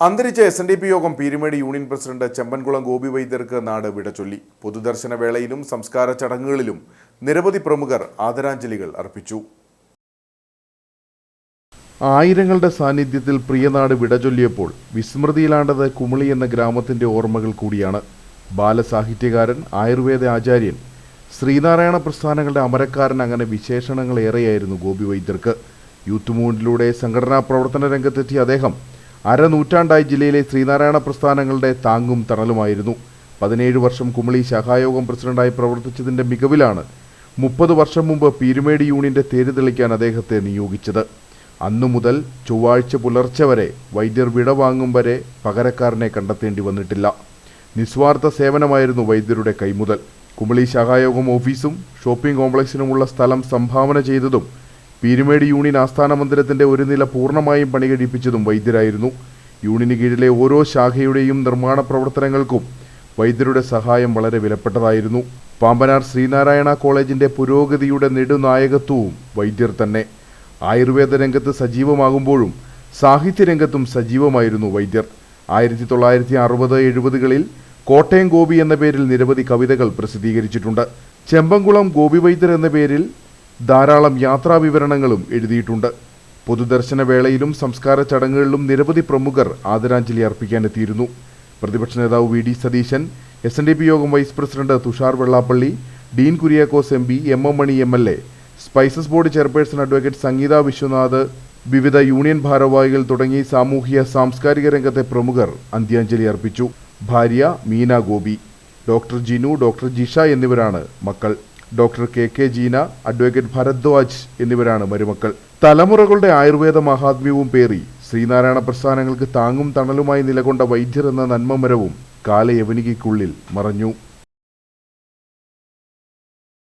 അന്തരിച്ച S N D P Yogam Peerumedu union president Chempankulam Gopi വൈദ്യർക്ക് നാട് വിടചൊല്ലി പൊതുദർശന വേളയിലും സംസ്കാര ചടങ്ങുകളിലും നിരവധി പ്രമുഖർ ആദരാഞ്ജലികൾ അർപ്പിച്ചു. ആയിരങ്ങളുടെ സാന്നിധ്യത്തിൽ പ്രിയനാട് വിടചൊല്ലിയപ്പോൾ വിസ്മൃതിയിലാണ്ടത് കുമളി എന്ന ഗ്രാമത്തിന്റെ ഓർമ്മകൾ കൂടിയാണ്. ബാലസാഹിത്യകാരൻ ആയുർവേദ ആചാര്യൻ ശ്രീനാരായണ പ്രസ്ഥാനങ്ങളുടെ അമരക്കാരൻ അങ്ങനെ വിശേഷണങ്ങൾ ഏറെയായിരുന്നു ഗോപി വൈദ്യർക്ക്. യൂത്ത് മൂവ്മെന്റിലൂടെ സംഘടനാ പ്രവർത്തന രംഗത്തെത്തിയ അദ്ദേഹം അരനൂറ്റാണ്ടായി ജില്ലയിലെ ശ്രീനാരായണ പ്രസ്ഥാനങ്ങളുടെ താങ്ങും തണലുമായിരുന്നു. പതിനേഴ് വർഷം കുമളി ശാഖായോഗം പ്രസിഡന്റായി പ്രവർത്തിച്ചതിന്റെ മികവിലാണ് മുപ്പത് വർഷം മുമ്പ് പീരുമേട് യൂണിയന്റെ തേര് തെളിക്കാൻ അദ്ദേഹത്തെ നിയോഗിച്ചത്. അന്നു മുതൽ ചൊവ്വാഴ്ച പുലർച്ചെ വരെ വൈദ്യർ വിട വാങ്ങും വരെ പകരക്കാരനെ കണ്ടെത്തേണ്ടി വന്നിട്ടില്ല. നിസ്വാർത്ഥ സേവനമായിരുന്നു വൈദ്യരുടെ കൈമുതൽ. കുമളി ശാഖായോഗം ഓഫീസും ഷോപ്പിംഗ് കോംപ്ലക്സിനുമുള്ള സ്ഥലം സംഭാവന ചെയ്തതും പീരുമേട് യൂണിയൻ ആസ്ഥാന മന്ദിരത്തിന്റെ ഒരു നില പൂർണമായും പണികഴിപ്പിച്ചതും വൈദ്യരായിരുന്നു. യൂണിയന് കീഴിലെ ഓരോ ശാഖയുടെയും നിർമ്മാണ പ്രവർത്തനങ്ങൾക്കും വൈദ്യരുടെ സഹായം വളരെ വിലപ്പെട്ടതായിരുന്നു. പാമ്പനാർ ശ്രീനാരായണ കോളേജിന്റെ പുരോഗതിയുടെ നെടുനായകത്വവും വൈദ്യർ തന്നെ. ആയുർവേദ രംഗത്ത് സജീവമാകുമ്പോഴും സാഹിത്യരംഗത്തും സജീവമായിരുന്നു വൈദ്യർ. ആയിരത്തി തൊള്ളായിരത്തി അറുപത് എഴുപതുകളിൽ കോട്ടയം ഗോപി എന്ന പേരിൽ നിരവധി കവിതകൾ പ്രസിദ്ധീകരിച്ചിട്ടുണ്ട്. ചെമ്പംകുളം ഗോപി വൈദ്യർ എന്ന പേരിൽ ധാരാളം യാത്രാ വിവരണങ്ങളും എഴുതിയിട്ടുണ്ട്. പൊതുദർശന വേളയിലും സംസ്കാര ചടങ്ങുകളിലും നിരവധി പ്രമുഖർ ആദരാഞ്ജലി അർപ്പിക്കാനെത്തിയിരുന്നു. പ്രതിപക്ഷ നേതാവ് V D Satheesan S N D P Yogam vice president Thushar Vellappally Dean Kuriakose M P M M Mani M L A spices board chairperson advocate Sangeetha Viswanath വിവിധ യൂണിയൻ ഭാരവാഹികൾ തുടങ്ങി സാമൂഹിക സാംസ്കാരിക രംഗത്തെ പ്രമുഖർ അന്ത്യാഞ്ജലി അർപ്പിച്ചു. ഭാര്യ മീന ഗോപി ഡോക്ടർ ജിനു ഡോക്ടർ ജിഷ എന്നിവരാണ് മക്കൾ. Doctor K K Jeena advocate Bharadwaj എന്നിവരാണ് മരുമക്കൾ. തലമുറകളുടെ ആയുർവേദ മഹാത്മ്യവും പേറി ശ്രീനാരായണ പ്രസ്ഥാനങ്ങൾക്ക് താങ്ങും തണലുമായി നിലകൊണ്ട വൈദ്യർ എന്ന നന്മമരവും കാലയവനികയ്ക്കുള്ളിൽ മറഞ്ഞു.